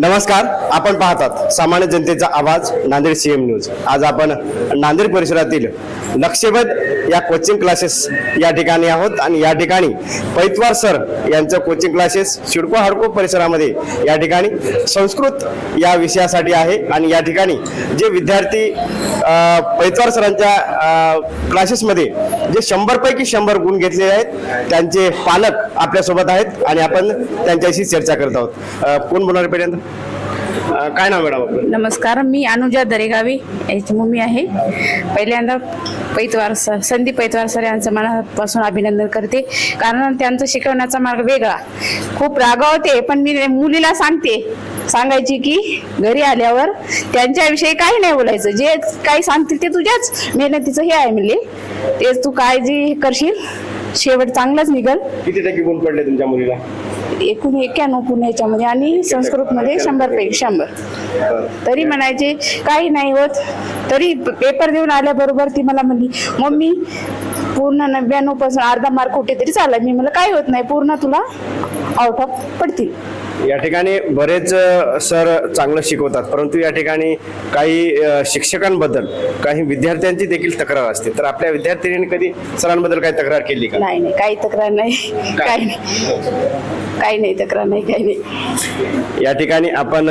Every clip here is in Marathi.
नमस्कार आपण पाहतात सामान्य जनतेचा आवाज नांदेड सीएम न्यूज आज आपण नांदेड परिसरातील लक्षवेध या कोचिंग क्लासेस या ठिकाणी आहोत आणि या ठिकाणी पैतवार सर यांचं कोचिंग क्लासेस शिडको हाडको परिसरामध्ये या ठिकाणी संस्कृत या विषयासाठी आहे. आणि या ठिकाणी जे विद्यार्थी पैतवार सरांच्या क्लासेसमध्ये जे शंभरपैकी शंभर गुण घेतलेले आहेत त्यांचे पालक आपल्यासोबत आहेत आणि आपण त्यांच्याशी चर्चा करत आहोत. कोण बोलणार पर्यंत अ, काय नाव मॅडम आपलं? नमस्कार मी अनुजा दरेगावी. याची मम्मी आहे. पहिल्यांदा पैतवार सर संदीप पैतवार सर यांचं मनापासून अभिनंदन करते. कारण त्यांचं शिकवण्याचा मार्ग वेगळा. खूप रागावते पण मी मुलीला सांगते. सांगायची की घरी आल्यावर त्यांच्याविषयी काही नाही बोलायचं. जे काही सांगतील ते तुझ्याच मेहनतीचं हे आहे म्हणले तेच तू काळजी करशील. शेवट चांगलाच निघल. किती टक्के गुण पडले तुमच्या मुलीला? एकूण एक्क्याण्णव पुणे याच्यामध्ये आणि संस्कृतमध्ये शंभर पैकी शंभर. तरी म्हणायचे काही नाही होत. तरी पेपर देऊन आल्याबरोबर ती मला म्हणली मम्मी पूर्ण नव्याण्णवपासून अर्धा मार्क कुठे तरी चालला. मी मला काही होत नाही पूर्ण तुला आउट ऑफ पडतील. या ठिकाणी बरेच सर चांगलं शिकवतात परंतु या ठिकाणी काही शिक्षकांबद्दल काही विद्यार्थ्यांची देखील तक्रार असते. तर आपल्या विद्यार्थिनींनी कधी सरांबद्दल काही तक्रार केली का? नाही नाही काही तक्रार नाही. काही नाही. काही नाही तक्रार नाही काही नाही. या ठिकाणी आपण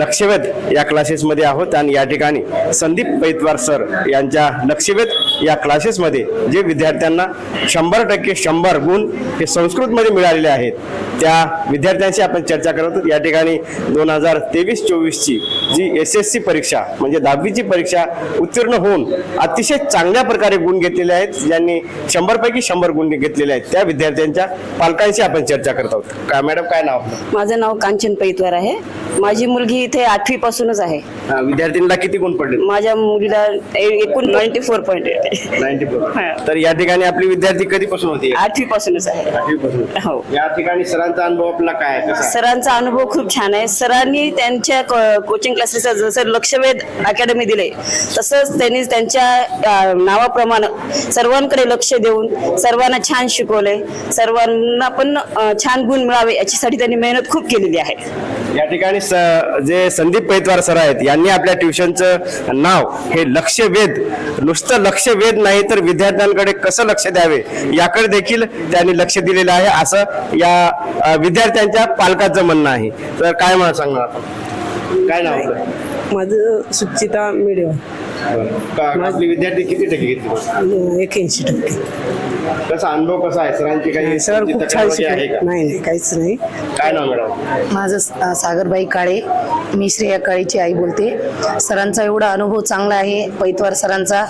लक्षवेध या क्लासेसमध्ये आहोत आणि या ठिकाणी संदीप पैतवार सर यांच्या लक्षवेध या क्लासेसमध्ये जे विद्यार्थ्यांना शंभर टक्के शंभर गुण हे संस्कृतमध्ये मिळालेले आहेत त्या विद्यार्थ्यांशी आपण चर्चा करत आहोत. या ठिकाणी दोन हजार तेवीस चोवीसची जी एस एस सी परीक्षा म्हणजे दहावीची परीक्षा उत्तीर्ण होऊन अतिशय चांगल्या प्रकारे गुण घेतलेले आहेत ज्यांनी शंभरपैकी शंभर गुण घेतलेले आहेत त्या विद्यार्थ्यांच्या पालकांशी आपण चर्चा करत आहोत. काय मॅडम काय नाव माझं नाव कांचन पैतवार आहे. माझी मुलगी इथे आठवी पासूनच आहे विद्यार्थ्यांना किती गुण पडले माझ्या मुलीला एकूण नाईन्टी फोर पॉईंट नाईन्टी तर या ठिकाणी आपली विद्यार्थी कधीपासून होती? आठवी पासूनच आहे. आठवीपासून. हो. या ठिकाणी सरांचा अनुभव आपला काय आहे? कसा आहे? सरांचा अनुभव खूप छान आहे. सरांनी त्यांच्या कोचिंग क्लासेसचं जसं लक्षवेध अकॅडमी दिले तसंच त्यांनी त्यांच्या अं, नावाप्रमाणे सर्वांकडे लक्ष देऊन सर्वांना छान शिकवले. सर्वांना पण अं, छान गुण मिळावे याच्यासाठी त्यांनी मेहनत खूप केलेली आहे. या ठिकाणी स- जे संदीप पैतवार सर आहेत यांनी आपल्या ट्युशनचं नाव हे लक्ष वेध नुसतं लक्ष वेध नाही तर विद्यार्थ्यांकडे कसं लक्ष द्यावे याकडे देखील त्यांनी लक्ष दिलेलं आहे. असं या विद्यार्थ्यांच्या पालकाचं म्हणणं आहे. तर काय मला सांगणार काय नाव माझं सुचिता आपले विद्यार्थी किती टक्के घेतले? एक्याऐंशी टक्के. कसा अनुभव कसा आहे? सरांची काही सर खूप छान? नाही नाही काहीच नाही. काय नाव मॅडम? माझं सागरबाई काळे. मी श्रेया काळेची आई बोलते. सरांचा एवढा अनुभव चांगला आहे पैतवार सरांचा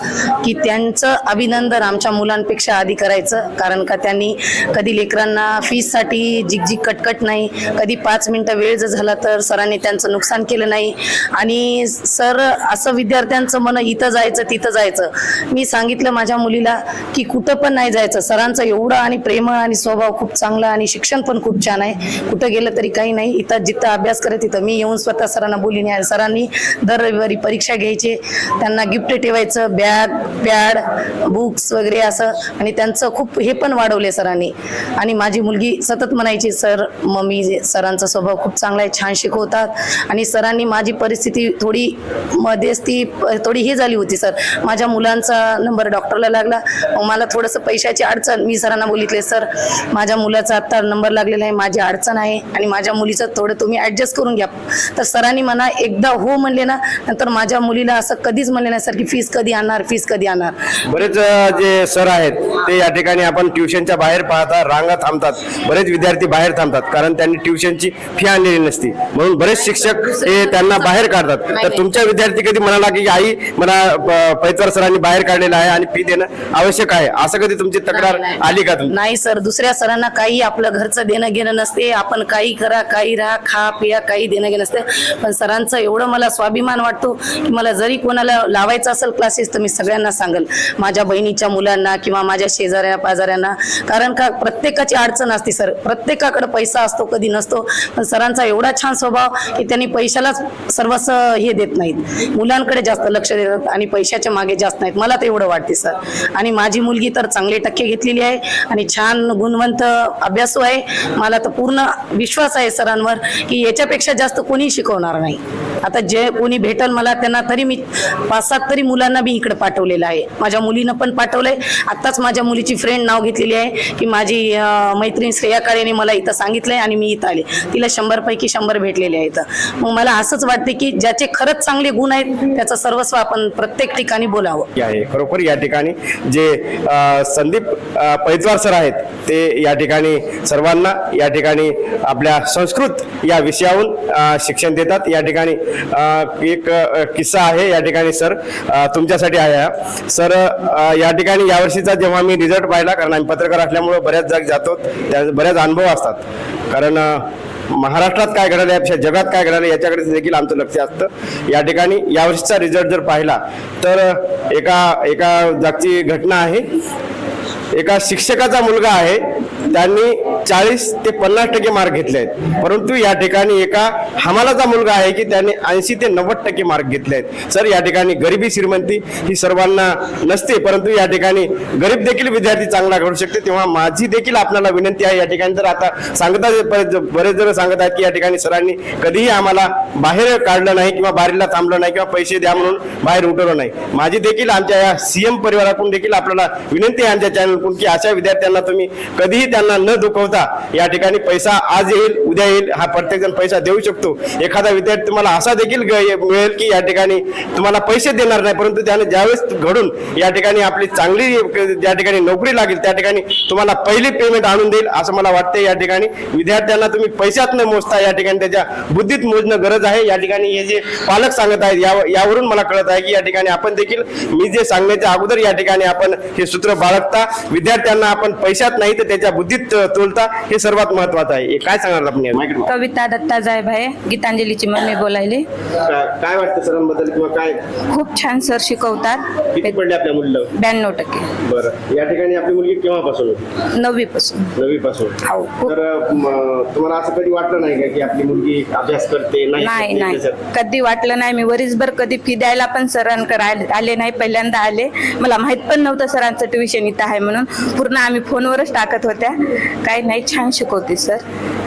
की त्यांचं अभिनंदन आमच्या मुलांपेक्षा आधी करायचं. कारण का त्यांनी कधी लेकरांना फीससाठी जिगजिग कटकट नाही कधी पाच मिनटं वेळ जर झाला तर सरांनी त्यांचं नुकसान केलं नाही. आणि सर असं विद्यार्थ्यांचं मन इथं जायचं तिथं जायचं. मी सांगितलं माझ्या मुलीला की कुठं पण नाही जायचं. सरांचं एवढं आणि प्रेमळ आणि स्वभाव खूप चांगला आणि शिक्षण पण खूप छान आहे. कुठं गेलं तरी काही नाही. इथं जिथं अभ्यास करत तिथं मी येऊन स्वतः सरांना बोलीने नाही सरांनी दर रविवारी परीक्षा घ्यायचे. त्यांना गिफ्ट ठेवायचं बॅग पॅड बुक्स वगैरे असं. आणि त्यांचं खूप हे पण वाढवले सरांनी. आणि माझी मुलगी सतत म्हणायची सर मम्मी सरांचा स्वभाव खूप चांगला आहे छान शिकवतात. आणि सरांनी माझी परिस्थिती थोडी मध्येच ती प- थोडी हे झाली होती सर. माझ्या मुलांचा नंबर डॉक्टरला लागला. मला थोडंसं पैशाची अडचण मी सरांना बोलितले सर माझ्या मुलाचा आत्ता नंबर लागलेला आहे माझी अडचण आहे आणि माझ्या मुलीचं थोडं तुम्ही ॲडजस्ट करून घ्या. तर सरांनी म्हणा एकदा हो म्हणले ना नंतर माझ्या मुलीला असं कधीच म्हणले नाही सर की फीस कधी आणणार फीस कधी आणणार? बरेच जे सर आहेत ते या ठिकाणी आपण ट्युशनच्या बाहेर पाहता रांगा थांबतात. बरेच विद्यार्थी बाहेर थांबतात कारण त्यांनी ट्युशनची फी आणलेली नसती. म्हणून बरेच शिक्षक हे त्यांना बाहेर काढतात. तर तुमच्या विद्यार्थी कधी म्हणाला की आई मला प- पैतवार सरांनी बाहेर काढलेलं आहे आणि फी देणं आवश्यक आहे. असं कधी तुमची तक्रार आली का नाही सर. दुसऱ्या सरांना काही आपलं घरचं देणं घेणं नसते. आपण काही करा काही राहा खा पिया काही देणं घेणं नसते. पण सरांचं एवढं मला स्वाभिमान वाटतो की मला जरी कोणाला लावायचं असेल क्लासेस तर मी सगळ्यांना सांगेल. माझ्या बहिणीच्या मुलांना किंवा माझ्या शेजाऱ्या पाजाऱ्यांना. कारण का प्रत्येकाची अडचण असते सर. प्रत्येकाकडे पैसा असतो कधी नसतो. पण सरांचा एवढा छान स्वभाव की त्यांनी पैशालाच सर्वस्व हे देत नाहीत. मुलांकडे जास्त लक्ष देतात आणि पैशाच्या मागे जास्त नाहीत. मला तर एवढं वाटते सर. आणि माझी मुलगी तर चांगले टक्के घेतलेली आहे आणि छान गुणवंत अभ्यासू आहे. मला तर पूर्ण विश्वास आहे सरांवर की याच्यापेक्षा जास्त कोणी शिकवणार नाही. आता जे कोणी भेटल मला त्यांना तरी मी पाच सात तरी मुलांना मी इकडे पाठवलेलं आहे. माझ्या मुलीनं पण पाठवलंय. आत्ताच माझ्या मुलीची फ्रेंड नाव घेतलेली आहे की माझी मैत्रीण श्रेया काळेने मला इथं सांगितलंय आणि मी इथं आले. तिला शंभर पैकी शंभर भेटलेले आहेत. मग मला असंच वाटते की ज्याचे खरंच चांगले गुण आहेत त्याचं सर्वस्व आपण प्रत्येक ठिकाणी बोलावं. आहे खरोखर या ठिकाणी जे संदीप पैजवार सर आहेत ते या ठिकाणी सर्वांना या ठिकाणी आपल्या संस्कृत या विषयाहून शिक्षण देतात. या ठिकाणी एक किस्सा आहे या ठिकाणी सर. तुमच्यासाठी आहे हा. सर या ठिकाणी यावर्षीचा जेव्हा मी रिझल्ट पाहिला कारण आम्ही पत्रकार असल्यामुळे बऱ्याच जाग जातो त्या बऱ्याच अनुभव असतात. कारण महाराष्ट्रात काय घडालं यापेक्षा जगात काय घडालं याच्याकडे देखील आमचं लक्ष असतं. या ठिकाणी यावर्षीचा रिझल्ट जर पाहिला तर एका एका जागची घटना आहे. एका शिक्षकाचा मुलगा आहे. त्यांनी चाळीस ते पन्नास टक्के मार्क घेतले आहेत. परंतु या ठिकाणी एका हमालाचा मुलगा आहे की त्याने ऐंशी ते नव्वद टक्के मार्क घेतले आहेत. सर या ठिकाणी गरिबी श्रीमंती ही सर्वांना नसते परंतु या ठिकाणी गरीब देखील विद्यार्थी चांगला घडू शकते. तेव्हा माझी देखील आपल्याला विनंती आहे या ठिकाणी. जर आता सांगतात बरेच- बरेच जण सांगत आहेत की या ठिकाणी सरांनी कधीही आम्हाला बाहेर काढलं नाही किंवा बाहेरला थांबलं नाही किंवा पैसे द्या म्हणून बाहेर उठवलं नाही. माझी देखील आमच्या या सीएम परिवाराकडून देखील आपल्याला विनंती आहे आमच्या चॅनलकडून की अशा विद्यार्थ्यांना तुम्ही कधीही त्यांना न दुखवता या ठिकाणी पैसा आज येईल उद्या येईल हा प्रत्येक जण पैसा देऊ शकतो. एखादा विद्यार्थी तुम्हाला असा देखील मिळेल की या ठिकाणी तुम्हाला पैसे देणार नाही परंतु त्याने ज्यावेळेस घडून या ठिकाणी आपली चांगली ज्या ठिकाणी नोकरी लागेल त्या ठिकाणी तुम्हाला पहिली पेमेंट आणून देईल असं मला वाटतं या ठिकाणी. विद्यार्थ्यांना तुम्ही पैशात न मोजता या ठिकाणी त्याच्या बुद्धीत मोजणं गरज आहे. या ठिकाणी हे जे पालक सांगत आहेत या यावरून मला कळत आहे की या ठिकाणी आपण देखील मी जे सांगण्याच्या अगोदर या ठिकाणी आपण हे सूत्र बाळगता. विद्यार्थ्यांना आपण पैशात नाही तर त्याच्या बुद्धी बुद्धीत तोलता हे सर्वात महत्वाचं आहे. हे काय सांगणार आपण या कविता दत्ता जायब आहे गीतांजलीची मम्मी बोलायले. काय वाटतं सरांबद्दल किंवा काय? खूप छान सर शिकवतात. किती पडले आपल्या मुलीला ब्याण्णव टक्के. बरं. या ठिकाणी आपली मुलगी केव्हापासून होती? नववी पासून नववी पासून हो, खूप. तर म, तुम्हाला असं कधी वाटलं नाही का की आपली मुलगी अभ्यास करते नाही करते नाही त्याच्यात? कधी वाटलं नाही. मी वरीसभर कधी फी द्यायला पण सरांकडे आले आले नाही पहिल्यांदा आले. मला माहीत पण नव्हतं सरांचं ट्युशन इथं आहे म्हणून. पूर्ण आम्ही फोनवरच टाकत होत्या. काही नाही छान शिकवते सर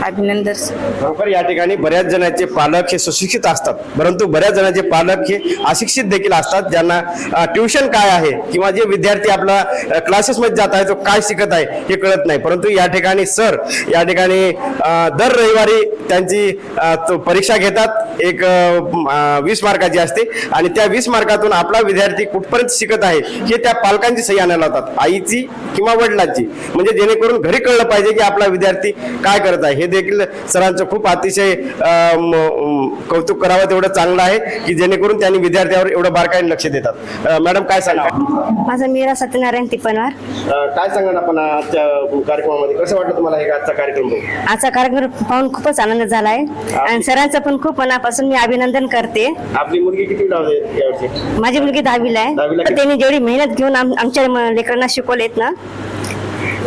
अभिनंदन सर खरोखर या ठिकाणी बऱ्याच जणांचे पालक हे सुशिक्षित असतात. परंतु बऱ्याच जणांचे पालक हे अशिक्षित देखील असतात ज्यांना ट्युशन काय आहे किंवा जे विद्यार्थी आपला क्लासेसमध्ये जात आहे तो काय शिकत आहे हे कळत नाही. परंतु या ठिकाणी सर या ठिकाणी अ, दर रविवारी त्यांची अ, तो परीक्षा घेतात. एक वीस मार्काची असते. आणि त्या वीस मार्कातून आपला विद्यार्थी कुठपर्यंत शिकत आहे हे त्या पालकांची सही आणायला लावतात. आईची किंवा वडिलांची. म्हणजे जेणेकरून घरी कळलं पाहिजे की आपला विद्यार्थी काय करत आहे. हे देखील सरांचं खूप अतिशय कौतुक करावं तेवढं चांगलं आहे की जेणेकरून त्यांनी विद्यार्थ्यावर एवढं बारकाईने लक्ष देतात. मॅडम काय सांगा? माझं मीरा सत्यनारायण तिपनवार अ, काय सांगा आपण आजच्या कार्यक्रमामध्ये? कसं वाटलं तुम्हाला हे आजचा कार्यक्रम? आजचा कार्यक्रम पाहून खूपच आनंद झाला आहे. आणि सरांचं पण खूप मनापासून मी अभिनंदन करते. आपली मुलगी किती यावर्षी माझी मुलगी दहावीला आहे. दहावीला तर त्यांनी जेवढी मेहनत घेऊन आम- आमच्या म- लेकरांना शिकवलेत ना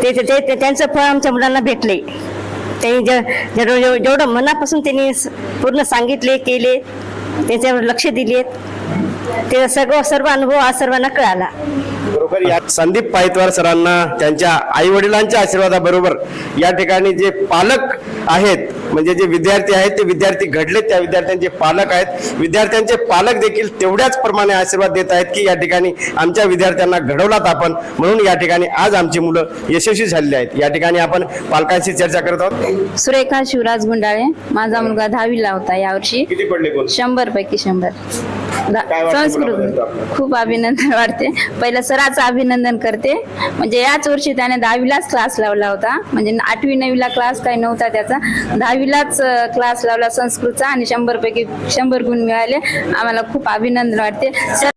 ते ते- ते ते- त्यांचं फळ आमच्या मुलांना भेटले. त्यांनी जे- जेवढं जेवढं- जेवढं मनापासून त्यांनी स- पूर्ण सांगितले केले त्याच्यावर लक्ष दिलेत. ते सगळं सर्व अनुभव आज सर्वांना कळाला. बरोबर या संदीप पायतवार सरांना त्यांच्या आई वडिलांच्या आशीर्वादाबरोबर या ठिकाणी जे पालक आहेत म्हणजे जे विद्यार्थी आहेत ते विद्यार्थी घडले त्या विद्यार्थ्यांचे पालक आहेत विद्यार्थ्यांचे पालक देखील तेवढ्याच प्रमाणे आशीर्वाद देत आहेत की या ठिकाणी आमच्या विद्यार्थ्यांना घडवलात आपण. म्हणून या ठिकाणी आज आमची मुलं यशस्वी झालेली आहेत. या ठिकाणी आपण पालकांशी चर्चा करत आहोत. सुरेखा शिवराज गुंडाळे माझा मुलगा दहावीला होता यावर्षी. किती पडले शंभर पैकी शंभर. दा- काय वाटतं संस्कृत मुलाबद्दल आपल्याला? खूप अभिनंदन वाटते. पहिलं सराचं अभिनंदन करते. म्हणजे याच वर्षी त्याने दहावीलाच क्लास लावला होता. म्हणजे आठवी नववीला क्लास काही नव्हता त्याचा. दहावीलाच क्लास लावला संस्कृतचा आणि शंभर पैकी शंभर गुण मिळाले. आम्हाला खूप अभिनंदन वाटते. सर